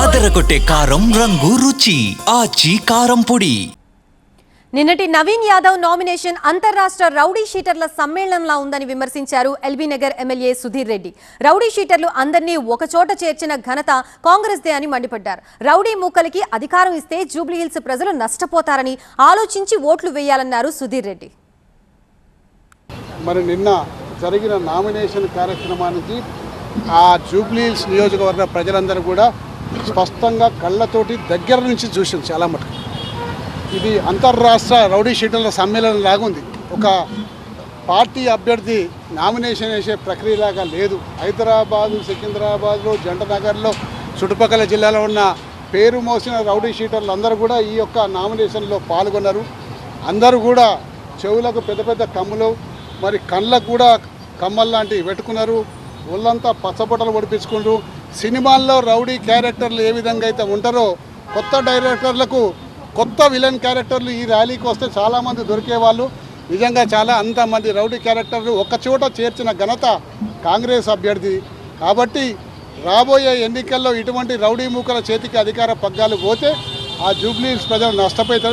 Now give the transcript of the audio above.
అదరగొట్టే కారం రంగు రుచి ఆచి కారం పొడి. నిన్నటి నవీన్ యాదవ్ నామినేషన్ అంతర్రాష్ట్ర రౌడీ షీటర్ల సమ్మేళనంలా ఉందని విమర్శించారు LB Nagar MLA Sudheer Reddy. Rowdy షీటర్లు అందరినీ ఒకచోట చేర్చిన ఘనత కాంగ్రెస్దే అని మండిపడ్డారు. రౌడీ మూకలకి అధికారం ఇస్తే జూబ్లీహిల్స్ ప్రజలు నష్టపోతారని ఆలోచించి ఓట్లు వేయాలన్నారు సుధీర్ రెడ్డి. మరి నిన్న జరిగిన నామినేషన్ కార్యక్రమానికి ఆ జూబ్లీహిల్స్ నియోజకవర్గ ప్రజలందరూ కూడా స్పష్టంగా కళ్ళతోటి దగ్గర నుంచి చూసాం చాలా మటుకు. ఇది అంతర్రాష్ట్ర రౌడీ షీటర్ల సమ్మేళనం లాగుంది ఒక పార్టీ అభ్యర్థి నామినేషన్ వేసే ప్రక్రియలాగా లేదు. హైదరాబాదు సికింద్రాబాద్లో జంటనగర్లో చుట్టుపక్కల జిల్లాలో ఉన్న పేరు మోసిన రౌడీ షీటర్లు అందరూ కూడా ఈ యొక్క నామినేషన్లో పాల్గొన్నారు. అందరూ కూడా చెవులకు పెద్ద పెద్ద కమ్ములు మరి కళ్ళకు కూడా కమ్మలు లాంటివి పెట్టుకున్నారు. ఒళ్ళంతా పచ్చబొట్టలు పొడిపించుకుంటూ సినిమాల్లో రౌడీ క్యారెక్టర్లు ఏ విధంగా అయితే ఉంటారో కొత్త డైరెక్టర్లకు కొత్త విలన్ క్యారెక్టర్లు ఈ ర్యాలీకి వస్తే చాలామంది దొరికేవాళ్ళు. నిజంగా చాలా అంతమంది రౌడీ క్యారెక్టర్లు ఒక్కచోట చోట చేర్చిన ఘనత కాంగ్రెస్ అభ్యర్థి. కాబట్టి రాబోయే ఎన్నికల్లో ఇటువంటి రౌడీ మూకల చేతికి అధికార పగ్గాలు పోతే ఆ జూబ్లీ ప్రజలు నష్టపోతారు.